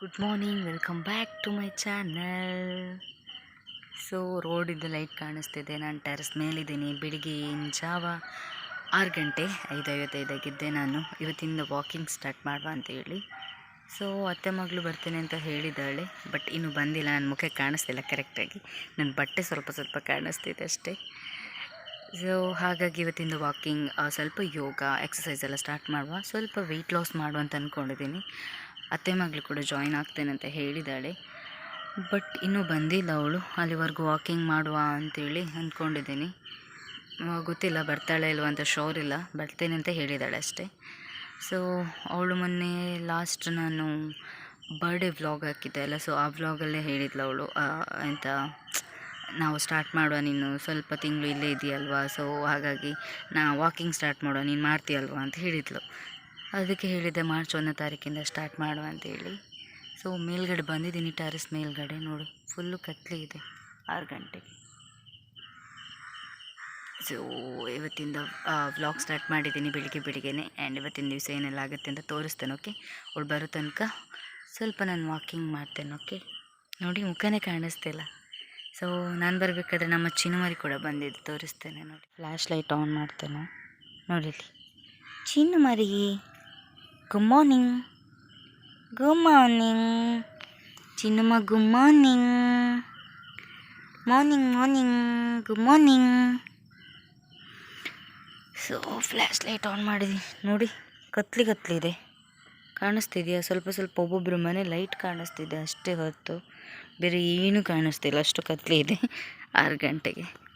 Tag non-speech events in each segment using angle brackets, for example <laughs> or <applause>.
Good morning welcome back to my channel so ರೋಡಿದ್ದು light ಕಾಣಿಸ್ತಿದೆ, ನಾನು terrace ಮೇಲಿದ್ದೀನಿ ಬೆಳಿಗ್ಗೆಯಿನ ಜಾವ ಆರು ಗಂಟೆ ಐದು ಐವತ್ತೈದಾಗಿದ್ದೆ ನಾನು. ಇವತ್ತಿಂದ ವಾಕಿಂಗ್ ಸ್ಟಾರ್ಟ್ ಮಾಡುವ ಅಂತ ಹೇಳಿ. ಸೊ ಅತ್ತೆ ಮಗಳು ಬರ್ತೇನೆ ಅಂತ ಹೇಳಿದ್ದಾಳೆ ಬಟ್ ಇನ್ನೂ ಬಂದಿಲ್ಲ ನನ್ನ ಮುಖ ಕಾಣಿಸ್ತಿಲ್ಲ ಕರೆಕ್ಟಾಗಿ ನನ್ನ ಬಟ್ಟೆ ಸ್ವಲ್ಪ ಸ್ವಲ್ಪ ಕಾಣಿಸ್ತಿದೆ ಅಷ್ಟೇ. ಸೊ ಹಾಗಾಗಿ ಇವತ್ತಿಂದ ವಾಕಿಂಗ್ ಸ್ವಲ್ಪ ಯೋಗ ಎಕ್ಸಸೈಸ್ ಎಲ್ಲ ಸ್ಟಾರ್ಟ್ ಮಾಡುವ. ಸ್ವಲ್ಪ ವೆಯ್ಟ್ ಲಾಸ್ ಮಾಡುವ ಅಂತ ಅಂದ್ಕೊಂಡಿದ್ದೀನಿ ಅತ್ತೆ ಮಗಳು ಕೂಡ ಜಾಯಿನ್ ಆಗ್ತೇನೆ ಅಂತ ಹೇಳಿದ್ದಾಳೆ. ಬಟ್ ಇನ್ನೂ ಬಂದಿಲ್ಲ ಅವಳು. ಅಲ್ಲಿವರೆಗೂ ವಾಕಿಂಗ್ ಮಾಡುವ ಅಂತೇಳಿ ಅಂದ್ಕೊಂಡಿದ್ದೀನಿ. ಗೊತ್ತಿಲ್ಲ, ಬರ್ತಾಳೆ ಇಲ್ವ ಅಂತ ಶೋರ್ ಇಲ್ಲ. ಬರ್ತೇನೆ ಅಂತ ಹೇಳಿದ್ದಾಳೆ ಅಷ್ಟೇ. ಸೊ ಅವಳು ಮೊನ್ನೆ ಲಾಸ್ಟ್ ನಾನು ಬರ್ಡೇ ವ್ಲಾಗ್ ಹಾಕಿದ್ದೆ ಅಲ್ಲ. ಸೊ ಆ ವ್ಲಾಗಲ್ಲೇ ಹೇಳಿದ್ಲು ಅವಳು. ಎಂತ, ನಾವು ಸ್ಟಾರ್ಟ್ ಮಾಡುವ ನೀನು. ಸ್ವಲ್ಪ ತಿಂಗಳು ಇಲ್ಲೇ ಇದೆಯಲ್ವಾ? ಸೊ ಹಾಗಾಗಿ ನಾ ವಾಕಿಂಗ್ ಸ್ಟಾರ್ಟ್ ಮಾಡುವ. ನೀನು ಮಾಡ್ತೀಯಲ್ವಾ ಅಂತ ಹೇಳಿದ್ಲು. ಅದಕ್ಕೆ ಹೇಳಿದ್ದೆ, ಮಾರ್ಚ್ ಒಂದನೇ ತಾರೀಕಿಂದ ಸ್ಟಾರ್ಟ್ ಮಾಡುವ ಅಂತೇಳಿ. ಸೊ ಮೇಲ್ಗಡೆ ಬಂದಿದ್ದೀನಿ ಟೆರೆಸ್ ಮೇಲ್ಗಡೆ ನೋಡು ಫುಲ್ಲು ಕತ್ಲಿ ಇದೆ, ಆರು ಗಂಟೆಗೆ. ಸೊ ಇವತ್ತಿಂದ ವ್ಲಾಗ್ ಸ್ಟಾರ್ಟ್ ಮಾಡಿದ್ದೀನಿ ಬೆಳಿಗ್ಗೆ ಬೆಳಿಗ್ಗೆನೆ ಆ್ಯಂಡ್ ಇವತ್ತಿನ ದಿವಸ ಏನೆಲ್ಲ ಆಗುತ್ತೆ ಅಂತ ತೋರಿಸ್ತೇನೆ ಓಕೆ ಅವಳು ಬರೋ ತನಕ ಸ್ವಲ್ಪ ನಾನು ವಾಕಿಂಗ್ ಮಾಡ್ತೇನೆ ಓಕೆ ನೋಡಿ, ಮುಖನೇ ಕಾಣಿಸ್ತಿಲ್ಲ ಸೊ ನಾನು ಬರಬೇಕಾದ್ರೆ ನಮ್ಮ ಚಿನ್ನಮರಿ ಕೂಡ ಬಂದಿದ್ದು, ತೋರಿಸ್ತೇನೆ ನೋಡಿ. ಫ್ಲ್ಯಾಶ್ ಲೈಟ್ ಆನ್ ಮಾಡ್ತೇನೆ ನೋಡಿ ಚಿನ್ನಮರಿ ಚಿನ್ನು ಮರಿ ಗುಡ್ ಮಾರ್ನಿಂಗ್ ಗುಡ್ ಮಾರ್ನಿಂಗ್ ಚಿನ್ನಮ್ಮ good morning morning morning good morning so flash light on ಮಾಡಿದ್ವಿ ನೋಡಿ, ಕತ್ಲಿ ಕತ್ಲಿದೆ ಕಾಣಿಸ್ತಿದೆಯಾ? ಸ್ವಲ್ಪ ಸ್ವಲ್ಪ ಒಬ್ಬೊಬ್ಬರ ಮನೆ ಲೈಟ್ ಕಾಣಿಸ್ತಿದೆ. ಅಷ್ಟೇ ಹೊತ್ತು ಬೇರೆ ಏನೂ ಕಾಣಿಸ್ತಿಲ್ಲ. ಅಷ್ಟು ಕತ್ಲಿ ಇದೆ. ಆರು ಗಂಟೆಗೆ.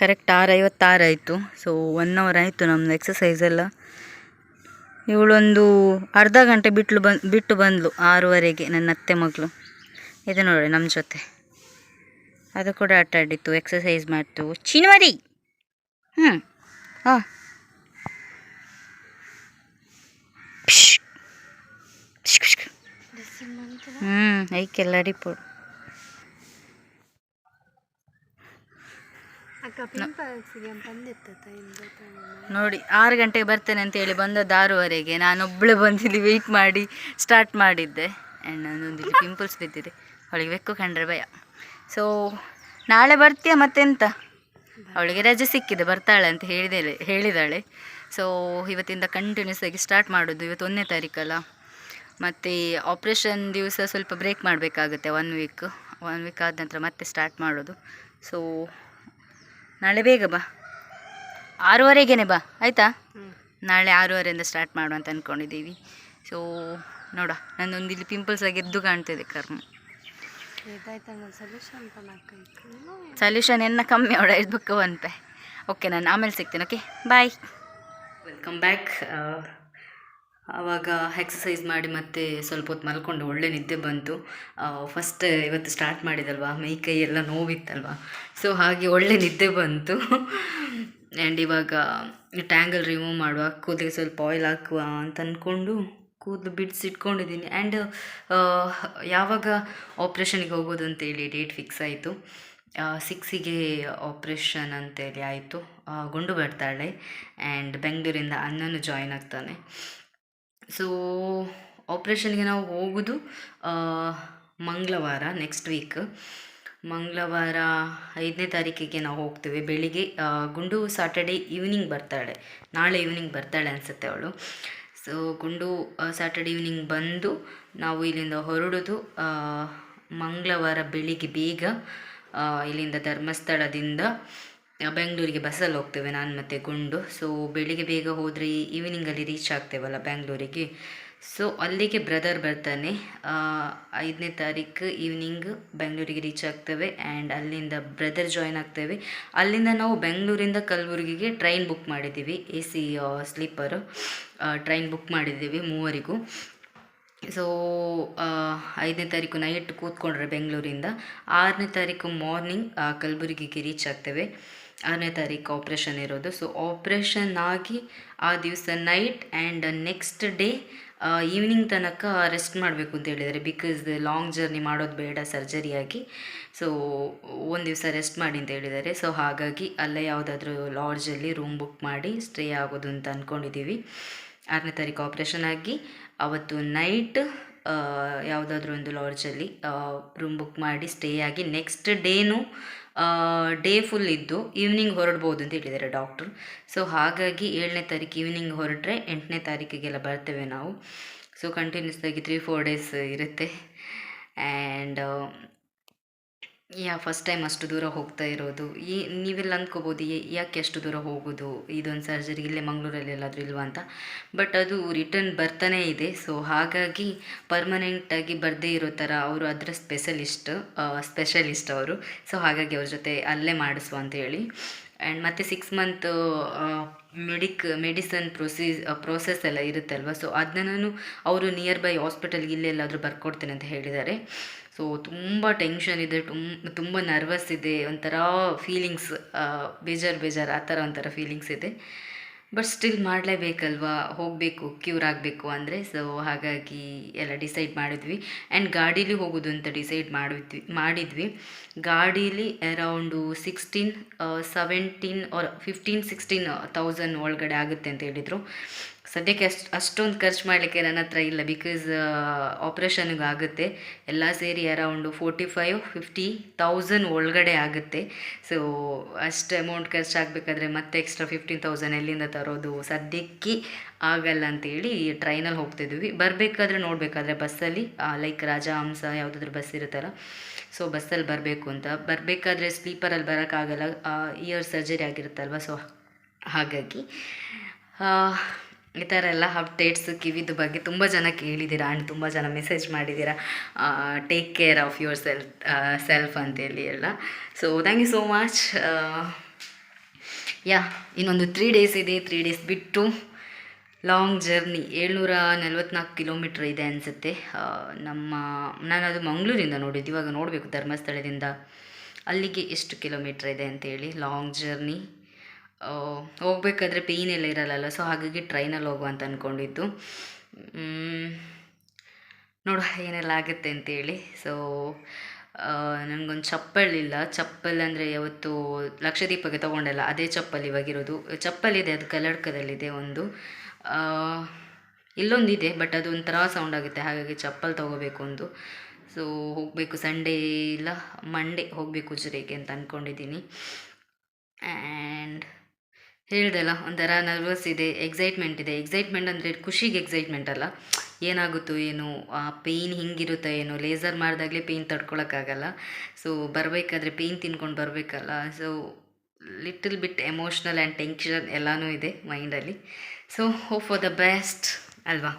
ಕರೆಕ್ಟ್ ಆರು ಐವತ್ತಾರು ಆಯಿತು. ಸೊ ಒನ್ ಅವರ್ ಆಯಿತು ನಮ್ಮದು ಎಕ್ಸಸೈಸ್ ಎಲ್ಲ. ಇವಳೊಂದು ಅರ್ಧ ಗಂಟೆ ಬಿಟ್ಲು ಬಂದು, ಬಿಟ್ಟು ಬಂದಳು ಆರೂವರೆಗೆ ನನ್ನ ಅತ್ತೆ ಮಗಳು. ಇದು ನೋಡಿ ನಮ್ಮ ಜೊತೆ. ಅದು ಕೂಡ ಆಟ ಆಡಿತ್ತು ಎಕ್ಸಸೈಸ್ ಮಾಡ್ತು. ಚಿನ್ವರಿ ಹ್ಞೂ ಹಾಂ ಹ್ಞೂ ಐಕೆಲ್ಲ ಅಡಿಪೋಡು ನೋಡಿ, ಆರು ಗಂಟೆಗೆ ಬರ್ತೇನೆ ಅಂತ ಹೇಳಿ ಬಂದದ್ದು ಆರೂವರೆಗೆ ನಾನೊಬ್ಬಳೆ ಬಂದಿಲ್ಲಿ ವೆಯ್ಟ್ ಮಾಡಿ ಸ್ಟಾರ್ಟ್ ಮಾಡಿದ್ದೆ. ಆ್ಯಂಡ್ ನನ್ನೊಂದು ಇಲ್ಲಿ ಪಿಂಪಲ್ಸ್ ಬಿದ್ದಿದೆ. ಅವಳಿಗೆ ಬೆಕ್ಕು ಕಂಡ್ರೆ ಭಯ. ಸೊ ನಾಳೆ ಬರ್ತೀಯ ಮತ್ತೆಂತ? ಅವಳಿಗೆ ರಜೆ ಸಿಕ್ಕಿದೆ, ಬರ್ತಾಳೆ ಅಂತ ಹೇಳಿದೆ ಹೇಳಿದಾಳೆ. ಸೊ ಇವತ್ತಿಂದ ಕಂಟಿನ್ಯೂಸ್ ಆಗಿ ಸ್ಟಾರ್ಟ್ ಮಾಡೋದು ಇವತ್ತು ಒಂದನೇ ತಾರೀಕಲ್ಲ. ಮತ್ತು ಆಪ್ರೇಷನ್ ದಿವಸ ಸ್ವಲ್ಪ ಬ್ರೇಕ್ ಮಾಡಬೇಕಾಗುತ್ತೆ ಒನ್ ವೀಕ್ ಒನ್ ವೀಕ್ ಆದ ನಂತರ ಮತ್ತೆ ಸ್ಟಾರ್ಟ್ ಮಾಡೋದು. ಸೊ ನಾಳೆ ಬೇಗ ಬಾ. ಆರೂವರೆಗೇನೆ ಬಾ ಆಯಿತಾ? ನಾಳೆ ಆರೂವರೆಯಿಂದ ಸ್ಟಾರ್ಟ್ ಮಾಡುವ ಅಂತ ಅಂದ್ಕೊಂಡಿದ್ದೀವಿ ಸೊ ನೋಡ ನನ್ನೊಂದು ಇಲ್ಲಿ ಪಿಂಪಲ್ಸ್ ಆಗಿ ಎದ್ದು ಕಾಣ್ತಿದೆ ಕರ್ಮ. ಸಲ್ಯೂಷನ್ ಎನ್ನ ಕಮ್ಮಿ ಅವಳ ಇರ್ಬೇಕು ಅಂತೆ. ಓಕೆ ನಾನು ಆಮೇಲೆ ಸಿಗ್ತೇನೆ ಓಕೆ ಬಾಯ್ ವೆಲ್ಕಮ್ ಬ್ಯಾಕ್ ಆವಾಗ ಎಕ್ಸಸೈಸ್ ಮಾಡಿ ಮತ್ತೆ ಸ್ವಲ್ಪ ಹೊತ್ತು ಮಲ್ಕೊಂಡು ಒಳ್ಳೆ ನಿದ್ದೆ ಬಂತು. ಫಸ್ಟ್ ಇವತ್ತು ಸ್ಟಾರ್ಟ್ ಮಾಡಿದಲ್ವಾ? ಮೈ ಕೈ ಎಲ್ಲ ನೋವಿತ್ತಲ್ವಾ? ಸೊ ಹಾಗೆ ಒಳ್ಳೆ ನಿದ್ದೆ ಬಂತು. ಆ್ಯಂಡ್ ಇವಾಗ ಟ್ಯಾಂಗಲ್ ರಿಮೂವ್ ಮಾಡುವ, ಕೂದಲಿಗೆ ಸ್ವಲ್ಪ ಆಯಿಲ್ ಹಾಕುವ ಅಂತ ಅಂದ್ಕೊಂಡು ಕೂದಲು ಬಿಡಿಸಿಟ್ಕೊಂಡಿದ್ದೀನಿ ಆ್ಯಂಡ್ ಯಾವಾಗ ಆಪ್ರೇಷನಿಗೆ ಹೋಗೋದು ಅಂತೇಳಿ ಡೇಟ್ ಫಿಕ್ಸ್ ಆಯಿತು. ಸಿಕ್ಸಿಗೆ ಆಪ್ರೇಷನ್ ಅಂತೇಳಿ ಆಯಿತು. ಗುಂಡು ಬರ್ತಾಳೆ. ಆ್ಯಂಡ್ ಬೆಂಗಳೂರಿಂದ ಅಣ್ಣನೂ ಜಾಯ್ನ್ ಆಗ್ತಾನೆ. ಸೊ ಆಪ್ರೇಷನ್ಗೆ ನಾವು ಹೋಗೋದು ಮಂಗಳವಾರ ನೆಕ್ಸ್ಟ್ ವೀಕ್ ಮಂಗಳವಾರ ಐದನೇ ತಾರೀಕಿಗೆ ನಾವು ಹೋಗ್ತೇವೆ. ಬೆಳಿಗ್ಗೆ ಗುಂಡು ಸಾಟರ್ಡೆ ಈವ್ನಿಂಗ್ ಬರ್ತಾಳೆ. ನಾಳೆ ಈವ್ನಿಂಗ್ ಬರ್ತಾಳೆ ಅನಿಸುತ್ತೆ ಅವಳು. ಸೊ ಗುಂಡು ಸ್ಯಾಟರ್ಡೆ ಈವ್ನಿಂಗ್ ಬಂದು ನಾವು ಇಲ್ಲಿಂದ ಹೊರಡೋದು ಮಂಗಳವಾರ ಬೆಳಿಗ್ಗೆ ಬೇಗ ಇಲ್ಲಿಂದ ಧರ್ಮಸ್ಥಳದಿಂದ ಬೆಂಗಳೂರಿಗೆ ಬಸ್ಸಲ್ಲಿ ಹೋಗ್ತೇವೆ ನಾನು ಮತ್ತು ಗುಂಡು. ಸೊ ಬೆಳಿಗ್ಗೆ ಬೇಗ ಹೋದರೆ ಈವ್ನಿಂಗಲ್ಲಿ ರೀಚ್ ಆಗ್ತೇವಲ್ಲ ಬೆಂಗಳೂರಿಗೆ. ಸೊ ಅಲ್ಲಿಗೆ ಬ್ರದರ್ ಬರ್ತಾನೆ. ಐದನೇ ತಾರೀಕು ಈವ್ನಿಂಗ್ ಬೆಂಗಳೂರಿಗೆ ರೀಚ್ ಆಗ್ತೇವೆ ಆ್ಯಂಡ್ ಅಲ್ಲಿಂದ ಬ್ರದರ್ ಜಾಯ್ನ್ ಆಗ್ತೇವೆ. ಅಲ್ಲಿಂದ ನಾವು ಬೆಂಗಳೂರಿಂದ ಕಲಬುರಗಿಗೆ ಟ್ರೈನ್ ಬುಕ್ ಮಾಡಿದ್ದೀವಿ A C sleeper train book ಮಾಡಿದ್ದೀವಿ ಮೂವರಿಗೂ. ಸೊ ಐದನೇ ತಾರೀಕು ನೈಟ್ ಕೂತ್ಕೊಂಡ್ರೆ ಬೆಂಗಳೂರಿಂದ. ಆರನೇ ತಾರೀಕು ಮಾರ್ನಿಂಗ್ ಕಲಬುರಗಿಗೆ ರೀಚ್ ಆಗ್ತೇವೆ. ಆರನೇ ತಾರೀಕು ಆಪ್ರೇಷನ್ ಇರೋದು. ಸೊ ಆಪ್ರೇಷನ್ ಆಗಿ ಆ ದಿವಸ night and next day evening ತನಕ ರೆಸ್ಟ್ ಮಾಡಬೇಕು ಅಂತ ಹೇಳಿದರೆ ಬಿಕಾಸ್ ಲಾಂಗ್ ಜರ್ನಿ ಮಾಡೋದು ಬೇಡ ಸರ್ಜರಿಯಾಗಿ ಸೊ ಒಂದು ದಿವಸ ರೆಸ್ಟ್ ಮಾಡಿ ಅಂತ ಹೇಳಿದ್ದಾರೆ. ಸೊ ಹಾಗಾಗಿ ಅಲ್ಲೇ ಯಾವುದಾದ್ರೂ ಲಾಡ್ಜಲ್ಲಿ ರೂಮ್ ಬುಕ್ ಮಾಡಿ ಸ್ಟೇ ಆಗೋದು ಅಂತ ಅಂದ್ಕೊಂಡಿದ್ದೀವಿ ಆರನೇ ತಾರೀಕು ಆಪ್ರೇಷನ್ ಆಗಿ. ಅವತ್ತು ನೈಟ್ ಯಾವುದಾದ್ರೂ ಒಂದು ಲಾಡ್ಜಲ್ಲಿ ರೂಮ್ ಬುಕ್ ಮಾಡಿ ಸ್ಟೇ ಆಗಿ ನೆಕ್ಸ್ಟ್ ಡೇನು ಡೇ ಫುಲ್ ಇದ್ದು ಈವ್ನಿಂಗ್ ಹೊರಡ್ಬೋದು ಅಂತ ಹೇಳಿದ್ದಾರೆ ಡಾಕ್ಟ್ರು ಸೊ ಹಾಗಾಗಿ ಏಳನೇ ತಾರೀಕು ಈವ್ನಿಂಗ್ ಹೊರಟ್ರೆ ಎಂಟನೇ ತಾರೀಕಿಗೆಲ್ಲ ಬರ್ತೇವೆ ನಾವು. ಸೊ ಕಂಟಿನ್ಯೂಸ್ ಆಗಿ ತ್ರೀ ಫೋರ್ ಡೇಸ್ ಇರುತ್ತೆ. ಆ್ಯಂಡ್ ಯಾ ಫಸ್ಟ್ ಟೈಮ್ ಅಷ್ಟು ದೂರ ಹೋಗ್ತಾ ಇರೋದು? ಈ, ನೀವೆಲ್ಲ ಅಂದ್ಕೋಬೋದು ಯಾಕೆ ಅಷ್ಟು ದೂರ ಹೋಗೋದು? ಇದೊಂದು ಸರ್ಜರಿ ಇಲ್ಲೇ ಮಂಗಳೂರಲ್ಲಿ ಎಲ್ಲಾದರೂ ಇಲ್ವಾ ಅಂತ? ಬಟ್ ಅದು ರಿಟರ್ನ್ ಬರ್ತಾನೇ ಇದೆ. ಸೊ ಹಾಗಾಗಿ ಪರ್ಮನೆಂಟಾಗಿ ಬರದೇ ಇರೋ ಥರ ಅವರು ಅದರ ಸ್ಪೆಷಲಿಸ್ಟ್ ಸ್ಪೆಷಲಿಸ್ಟ್ ಅವರು. ಸೊ ಹಾಗಾಗಿ ಅವ್ರ ಜೊತೆ ಅಲ್ಲೇ ಮಾಡಿಸುವ ಅಂತ ಹೇಳಿ. ಆ್ಯಂಡ್ ಮತ್ತು six month medic medicine process process ಎಲ್ಲ ಇರುತ್ತಲ್ವ? ಸೊ ಅದನ್ನ ನಾನು ಅವರು ನಿಯರ್ ಬೈ ಹಾಸ್ಪಿಟಲ್ಗೆ ಇಲ್ಲೆಲ್ಲಾದರೂ ಬರ್ಕೊಡ್ತೇನೆ ಅಂತ ಹೇಳಿದ್ದಾರೆ. ಸೊ ತುಂಬ ಟೆನ್ಷನ್ ಇದೆ ತುಂಬ ತುಂಬ ನರ್ವಸ್ ಇದೆ, ಒಂಥರ ಫೀಲಿಂಗ್ಸ್ ಬೇಜಾರು ಬೇಜಾರು ಆ ಥರ ಒಂಥರ ಫೀಲಿಂಗ್ಸ್ ಇದೆ. ಬಟ್ ಸ್ಟಿಲ್ ಮಾಡಲೇಬೇಕಲ್ವಾ? ಹೋಗಬೇಕು ಕ್ಯೂರ್ ಆಗಬೇಕು ಅಂದರೆ. ಸೊ ಹಾಗಾಗಿ ಎಲ್ಲ ಡಿಸೈಡ್ ಮಾಡಿದ್ವಿ. ಆ್ಯಂಡ್ ಗಾಡೀಲಿ ಹೋಗೋದು ಅಂತ ಡಿಸೈಡ್ ಮಾಡಿದ್ವಿ ಮಾಡಿದ್ವಿ. ಗಾಡೀಲಿ around sixteen seventeen or fifteen sixteen thousand ಒಳಗಡೆ ಆಗುತ್ತೆ ಅಂತ ಹೇಳಿದರು. ಸದ್ಯಕ್ಕೆ ಅಷ್ಟು, ಅಷ್ಟೊಂದು ಖರ್ಚು ಮಾಡಲಿಕ್ಕೆ ನನ್ನ ಹತ್ರ ಇಲ್ಲ ಬಿಕಾಸ್ ಆಪ್ರೇಷನ್ಗೆ ಆಗುತ್ತೆ. ಎಲ್ಲ ಸೇರಿ around forty five fifty thousand ಒಳಗಡೆ ಆಗುತ್ತೆ. ಸೊ ಅಷ್ಟು ಅಮೌಂಟ್ ಖರ್ಚಾಗಬೇಕಾದ್ರೆ ಮತ್ತೆ ಎಕ್ಸ್ಟ್ರಾ ಫಿಫ್ಟೀನ್ ತೌಸಂಡ್ ಎಲ್ಲಿಂದ ತರೋದು ಸದ್ಯಕ್ಕೆ ಆಗಲ್ಲ ಅಂತೇಳಿ ಟ್ರೈನಲ್ಲಿ ಹೋಗ್ತಿದ್ವಿ. ಬರಬೇಕಾದ್ರೆ ನೋಡಬೇಕಾದ್ರೆ ಬಸ್ಸಲ್ಲಿ ಲೈಕ್ ರಾಜಹಂಸ ಯಾವುದಾದ್ರೂ ಬಸ್ ಇರುತ್ತಲ್ಲ ಸೊ ಬಸ್ಸಲ್ಲಿ ಬರಬೇಕು ಅಂತ. ಬರಬೇಕಾದ್ರೆ ಸ್ಲೀಪರಲ್ಲಿ ಬರೋಕ್ಕಾಗಲ್ಲ. ಇಯರ್ ಸರ್ಜರಿ ಆಗಿರುತ್ತಲ್ವ ಸೊ ಹಾಗಾಗಿ ಈ ಥರ ಎಲ್ಲ ಅಪ್ಡೇಟ್ಸ್ ಕಿವಿದು ಬಗ್ಗೆ ತುಂಬ ಜನ ಕೇಳಿದ್ದೀರಾ ಆ್ಯಂಡ್ ತುಂಬ ಜನ ಮೆಸೇಜ್ ಮಾಡಿದ್ದೀರಾ. Take care of yourself self ಅಂತೇಳಿ ಎಲ್ಲ. So thank you so much ya, ಇನ್ನೊಂದು ತ್ರೀ ಡೇಸ್ ಇದೆ ತ್ರೀ ಡೇಸ್ ಬಿಟ್ಟು ಲಾಂಗ್ ಜರ್ನಿ ಏಳ್ನೂರ ನಲ್ವತ್ನಾಲ್ಕು ಕಿಲೋಮೀಟ್ರ್ ಇದೆ ಅನಿಸುತ್ತೆ. ನಮ್ಮ ನಾನು ಅದು ಮಂಗಳೂರಿಂದ ನೋಡಿದ್ದು, ಇವಾಗ ನೋಡಬೇಕು ಧರ್ಮಸ್ಥಳದಿಂದ. ಅಲ್ಲಿಗೆ ಎಷ್ಟು ಕಿಲೋಮೀಟ್ರ್ ಇದೆ ಅಂತೇಳಿ ಲಾಂಗ್ ಜರ್ನಿ ಹೋಗ್ಬೇಕಾದ್ರೆ ಪೇಯ್ನ್ ಎಲ್ಲ ಇರಲ್ಲ ಸೊ ಹಾಗಾಗಿ ಟ್ರೈನಲ್ಲಿ ಹೋಗುವ ಅಂತ ಅಂದ್ಕೊಂಡಿದ್ದು ನೋಡುವ ಏನೆಲ್ಲ ಆಗುತ್ತೆ ಅಂತೇಳಿ. ಸೊ ನನಗೊಂದು ಚಪ್ಪಲ್ ಇಲ್ಲ. ಚಪ್ಪಲ್ ಅಂದರೆ ಯಾವತ್ತು ಲಕ್ಷದೀಪಕ್ಕೆ ತೊಗೊಂಡಲ್ಲ ಅದೇ ಚಪ್ಪಲ್ ಇವಾಗಿರೋದು. ಚಪ್ಪಲ್ ಇದೆ ಅದು ಕಲ್ಲಡ್ಕದಲ್ಲಿದೆ ಒಂದು. ಇಲ್ಲೊಂದಿದೆ ಬಟ್ ಅದು ಒಂಥರ ಸೌಂಡ್ ಆಗುತ್ತೆ. ಹಾಗಾಗಿ ಚಪ್ಪಲ್ ತೊಗೋಬೇಕು ಒಂದು. ಸೊ ಹೋಗಬೇಕು. ಸಂಡೇ ಇಲ್ಲ ಮಂಡೇ ಹೋಗಬೇಕು ಉಜಿರೆಗೆ ಅಂತ ಅಂದ್ಕೊಂಡಿದ್ದೀನಿ ಆ್ಯಂಡ್ ಹೇಳ್ದಲ್ಲ ಒಂಥರ ನರ್ವಸ್ ಇದೆ ಎಕ್ಸೈಟ್ಮೆಂಟ್ ಇದೆ. ಎಕ್ಸೈಟ್ಮೆಂಟ್ ಅಂದರೆ ಖುಷಿಗೆ ಎಕ್ಸೈಟ್ಮೆಂಟ್ ಅಲ್ಲ. ಏನಾಗುತ್ತೋ ಏನು ಆ ಪೇಯ್ನ್ ಹಿಂಗಿರುತ್ತೋ ಏನೋ ಲೇಸರ್ ಮಾಡಿದಾಗಲೇ ಪೇಯ್ನ್ ತಡ್ಕೊಳಕ್ಕಾಗಲ್ಲ. ಸೊ ಬರಬೇಕಾದ್ರೆ ಪೇಯ್ನ್ ತಿನ್ಕೊಂಡು ಬರಬೇಕಲ್ಲ. So little bit emotional and tension ಎಲ್ಲನೂ ಇದೆ ಮೈಂಡಲ್ಲಿ so hope for the best ಅಲ್ವಾ?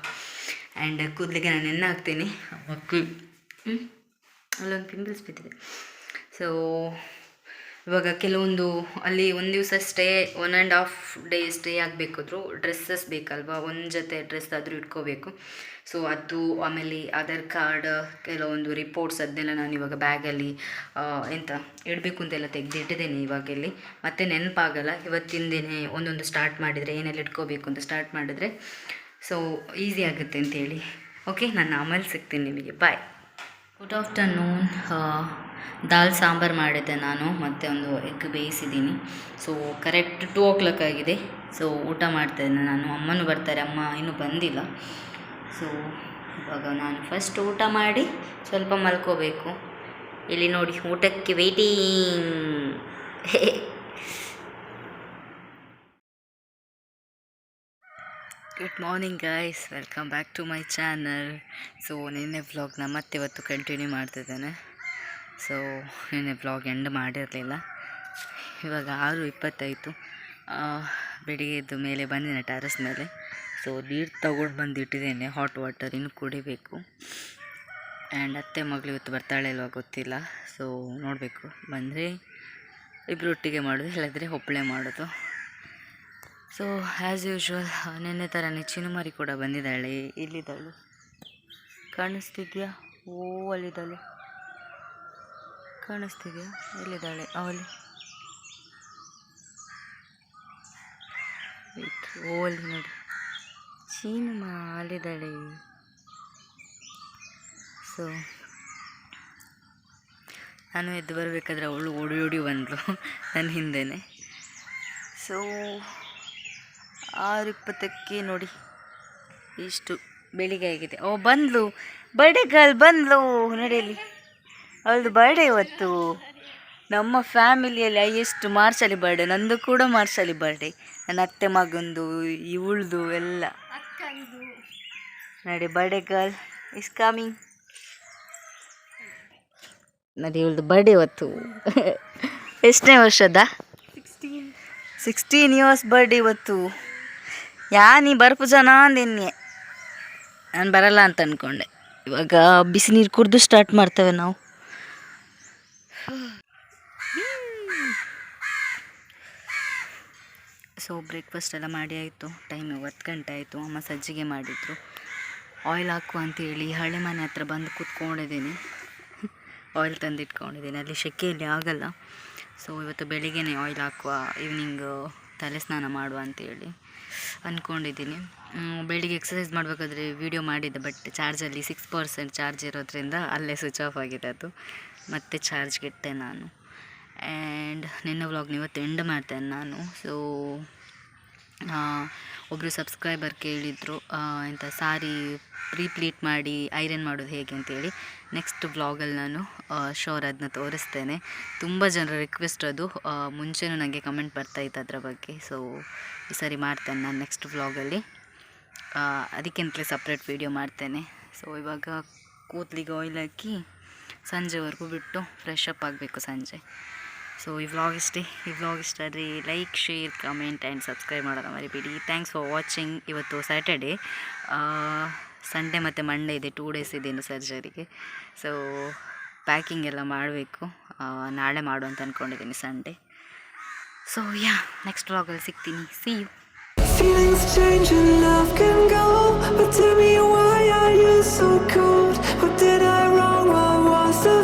ಆ್ಯಂಡ್ ಕೂದಲಿಗೆ ನಾನು ಎಣ್ಣೆ ಹಾಕ್ತೀನಿ. ಮಕ್ಕಳು. ಅಲ್ಲೊಂದು ಪಿಂಪಲ್ಸ್ ಬಿದ್ದಿದೆ. ಸೊ ಇವಾಗ ಕೆಲವೊಂದು ಅಲ್ಲಿ ಒಂದು ದಿವಸ stay one and half day stay ಆಗಬೇಕಾದ್ರು dresses ಬೇಕಲ್ವಾ? ಒಂದು ಜೊತೆ ಡ್ರೆಸ್ ಆದರೂ ಇಟ್ಕೋಬೇಕು. ಸೊ ಅದು, ಆಮೇಲೆ ಆಧಾರ್ ಕಾರ್ಡ್ ಕೆಲವೊಂದು ರಿಪೋರ್ಟ್ಸ್ ಅದನ್ನೆಲ್ಲ ನಾನು ಇವಾಗ ಬ್ಯಾಗಲ್ಲಿ ಎಂತ ಇಡಬೇಕು ಅಂತೆಲ್ಲ ತೆಗೆದಿಟ್ಟಿದ್ದೇನೆ ಇವಾಗ ಇಲ್ಲಿ. ಮತ್ತೆ ನೆನಪಾಗಲ್ಲ, ಇವತ್ತಿನ ದಿನ ಒಂದೊಂದು ಸ್ಟಾರ್ಟ್ ಮಾಡಿದರೆ, ಏನೆಲ್ಲ ಇಟ್ಕೋಬೇಕು ಅಂತ ಸ್ಟಾರ್ಟ್ ಮಾಡಿದರೆ. ಸೊ ಈಸಿ ಆಗುತ್ತೆ ಅಂತೇಳಿ. ಓಕೆ ನಾನು ಆಮೇಲೆ ಸಿಗ್ತೀನಿ ನಿಮಗೆ. ಬಾಯ್ ಗುಡ್ ಆಫ್ಟರ್ನೂನ್ ದಾಲ್ ಸಾಂಬಾರು ಮಾಡಿದ್ದೆ ನಾನು, ಮತ್ತು ಒಂದು ಎಗ್ ಬೇಯಿಸಿದ್ದೀನಿ. So correct two o'clock ಆಗಿದೆ. ಸೊ ಊಟ ಮಾಡ್ತಾಯಿದ್ದೆ ನಾನು. ಅಮ್ಮನೂ ಬರ್ತಾರೆ, ಅಮ್ಮ ಇನ್ನೂ ಬಂದಿಲ್ಲ. ಸೊ ಇವಾಗ ನಾನು ಫಸ್ಟ್ ಊಟ ಮಾಡಿ ಸ್ವಲ್ಪ ಮಲ್ಕೋಬೇಕು. ಇಲ್ಲಿ ನೋಡಿ, ಊಟಕ್ಕೆ waiting <laughs> good morning guys welcome back to my channel so ನಿನ್ನೆ ವ್ಲಾಗ್ನ ಮತ್ತೆ ಇವತ್ತು ಕಂಟಿನ್ಯೂ ಮಾಡ್ತಿದ್ದೇನೆ. ಸೊ ನಿನ್ನೆ ವ್ಲಾಗ್ ಎಂಡ್ ಮಾಡಿರಲಿಲ್ಲ. ಇವಾಗ ಆರು ಇಪ್ಪತ್ತಾಯಿತು ಬೆಳಿಗ್ಗೆ ಎದ್ದು ಮೇಲೆ ಬಂದಿನ ಟೆರಸ್ ಮೇಲೆ. ಸೊ ನೀರು ತಗೊಂಡು ಬಂದು ಇಟ್ಟಿದ್ದೇನೆ ಹಾಟ್ ವಾಟರ್ ಇನ್ನು ಕುಡಿಬೇಕು. ಆ್ಯಂಡ್ ಅತ್ತೆ ಮಗಳು ಇವತ್ತು ಬರ್ತಾಳೆ ಇಲ್ವಾ ಗೊತ್ತಿಲ್ಲ. ಸೊ ನೋಡಬೇಕು. ಬಂದರೆ ಇಬ್ಬರು ಒಟ್ಟಿಗೆ ಮಾಡೋದು, ಇಲ್ಲದ್ರೆ ಹೊಪ್ಪಳೆ ಮಾಡೋದು. ಸೊ ಆ್ಯಸ್ ಯೂಶ್ವಲ್ ನಿನ್ನೆ ಥರನೇ ಚಿನುಮರಿ ಕೂಡ ಬಂದಿದ್ದಾಳೆ. ಇಲ್ಲಿದ್ದಾಳು ಕಾಣಿಸ್ತಿದ್ಯಾ? ಓ, ಅಲ್ಲಿದ್ದಾಳೆ. ಕಾಣಿಸ್ತಿದ್ಯಾ? ಇಲ್ಲಿದ್ದಾಳೆ ಅವಳಿ? ಓ, ಅಲ್ಲಿ ನೋಡಿ. ಚೀನುಮ, ಅಲ್ಲಿದ್ದಾಳೆ. ಸೊ ನಾನು ಎದ್ದು ಬರಬೇಕಾದ್ರೆ ಅವಳು ಓಡಿ ಓಡಿ ಬಂದಳು ನನ್ನ ಹಿಂದೆನೆ. ಸೊ ಆರು ಇಪ್ಪತ್ತಕ್ಕೆ ನೋಡಿ. ಇಷ್ಟು ಬೆಳಿಗ್ಗೆ ಆಗಿದೆ. ಓ ಬಂದ್ಲು. ಬರ್ಡೇ ಗರ್ಲ್ ಬಂದ್ಲು ನಡೆಯಲಿ ಅವಳದು ಬರ್ಡೇ ಇವತ್ತು. ನಮ್ಮ ಫ್ಯಾಮಿಲಿಯಲ್ಲಿ ಹೈಯೆಸ್ಟ್ ಮಾರ್ಚಲ್ಲಿ ಬರ್ಡೇ ನಂದು ಕೂಡ ಮಾರ್ಚಲ್ಲಿ ಬರ್ಡೇ ನನ್ನ ಅತ್ತೆ ಮಗಂದು ಇವಳ್ದು ಎಲ್ಲ. ನಡಿ ಬರ್ಡೇ ಗರ್ಲ್ ಇಸ್ ಕಮಿಂಗ್ ನಡಿ ಇವಳ್ದು ಬರ್ಡೇ ಇವತ್ತು. ಎಷ್ಟನೇ ವರ್ಷದ? ಸಿಕ್ಸ್ಟೀನ್ ಇಯರ್ಸ್ ಬರ್ಡೇ ಇವತ್ತು. ಯಾ, ನೀ ಬರ್ಪು ಜನ ಅಂದಿನ್ನೆ ನಾನು ಬರಲ್ಲ ಅಂತ ಅಂದ್ಕೊಂಡೆ ಇವಾಗ ಬಿಸಿ ನೀರು ಕುಡಿದು ಸ್ಟಾರ್ಟ್ ಮಾಡ್ತೇವೆ ನಾವು. ಸೊ ಬ್ರೇಕ್ಫಾಸ್ಟ್ ಎಲ್ಲ ಮಾಡಿ ಆಯಿತು. ಟೈಮ್ ಒತ್ತು ಗಂಟೆ ಆಯಿತು. ಅಮ್ಮ ಸಜ್ಜಿಗೆ ಮಾಡಿದ್ರು. ಆಯಿಲ್ ಹಾಕು ಅಂತೇಳಿ ಹಳೆ ಮನೆ ಹತ್ರ ಬಂದು ಕೂತ್ಕೊಂಡಿದ್ದೀನಿ. ಆಯಿಲ್ ತಂದಿಟ್ಕೊಂಡಿದ್ದೀನಿ. ಅಲ್ಲಿ ಶೆಕೆಯಲ್ಲಿ ಆಗಲ್ಲ. ಸೊ ಇವತ್ತು ಬೆಳಿಗ್ಗೆನೇ ಆಯಿಲ್ ಹಾಕುವ ಈವ್ನಿಂಗ್ ತಲೆ ಸ್ನಾನ ಮಾಡುವ ಅಂತೇಳಿ. ಅಂದ್ಕೊಂಡಿದ್ದೀನಿ ಬೆಳಿಗ್ಗೆ ಎಕ್ಸಸೈಸ್ ಮಾಡಬೇಕಾದ್ರೆ ವೀಡಿಯೋ ಮಾಡಿದ್ದೆ ಬಟ್ ಚಾರ್ಜಲ್ಲಿ ಸಿಕ್ಸ್ ಪರ್ಸೆಂಟ್ ಚಾರ್ಜ್ ಇರೋದ್ರಿಂದ ಅಲ್ಲೇ ಸ್ವಿಚ್ ಆಫ್ ಆಗಿದೆ ಅದು. ಮತ್ತೆ ಚಾರ್ಜ್ ಇಟ್ಟೆ ನಾನು. ಆ್ಯಂಡ್ ನಿನ್ನ ವ್ಲಾಗ್ನ ಇವತ್ತು ಎಂಡ್ ಮಾಡ್ತೇನೆ ನಾನು. ಸೊ ಒಬ್ಬರು ಸಬ್ಸ್ಕ್ರೈಬರ್ ಕೇಳಿದರು ಎಂಥ ಸಾರಿ ರೀಪ್ಲೀಟ್ ಮಾಡಿ ಐರನ್ ಮಾಡೋದು ಹೇಗೆ ಅಂತೇಳಿ ನೆಕ್ಸ್ಟ್ ಬ್ಲಾಗಲ್ಲಿ ನಾನು ಶೋರ್ ಅದನ್ನ ತೋರಿಸ್ತೇನೆ. ತುಂಬ ಜನರ ರಿಕ್ವೆಸ್ಟ್ ಅದು. ಮುಂಚೆನೂ ನನಗೆ ಕಮೆಂಟ್ ಬರ್ತಾಯಿತ್ತು ಅದರ ಬಗ್ಗೆ. ಸೊ ಈ ಸರಿ ಮಾಡ್ತೇನೆ ನಾನು ನೆಕ್ಸ್ಟ್ ಬ್ಲಾಗಲ್ಲಿ ಅದಕ್ಕಿಂತಲೇ ಸಪ್ರೇಟ್ ವೀಡಿಯೋ ಮಾಡ್ತೇನೆ. ಸೊ ಇವಾಗ ಕೂದಲಿಗೆ ಆಯಿಲ್ ಹಾಕಿ ಸಂಜೆವರೆಗೂ ಬಿಟ್ಟು ಫ್ರೆಶ್ ಅಪ್ ಆಗಬೇಕು ಸಂಜೆ. ಸೊ ಈ ವ್ಲಾಗ್ ಇಷ್ಟೇ. ಈ ವ್ಲಾಗ್ ಇಷ್ಟ ಆದರೆ like share comment and subscribe ಮಾಡೋಣ ಮರಿಬೇಡಿ. ಥ್ಯಾಂಕ್ಸ್ ಫಾರ್ ವಾಚಿಂಗ್ ಇವತ್ತು ಸ್ಯಾಟರ್ಡೇ ಸಂಡೇ ಮತ್ತು ಮಂಡೇ ಇದೆ ಟೂ ಡೇಸ್ ಇದೆ ಇನ್ನು ಸರ್ಜರಿಗೆ ಸೊ ಪ್ಯಾಕಿಂಗ್ ಎಲ್ಲ ಮಾಡಬೇಕು ನಾಳೆ ಮಾಡು ಅಂತ ಅಂದ್ಕೊಂಡಿದ್ದೀನಿ ಸಂಡೇ ಸೊ ಯಾ ನೆಕ್ಸ್ಟ್ ವ್ಲಾಗಲ್ಲಿ ಸಿಗ್ತೀನಿ see you Feelings change and love can go But tell me why are you so cold? What did I wrong? What was the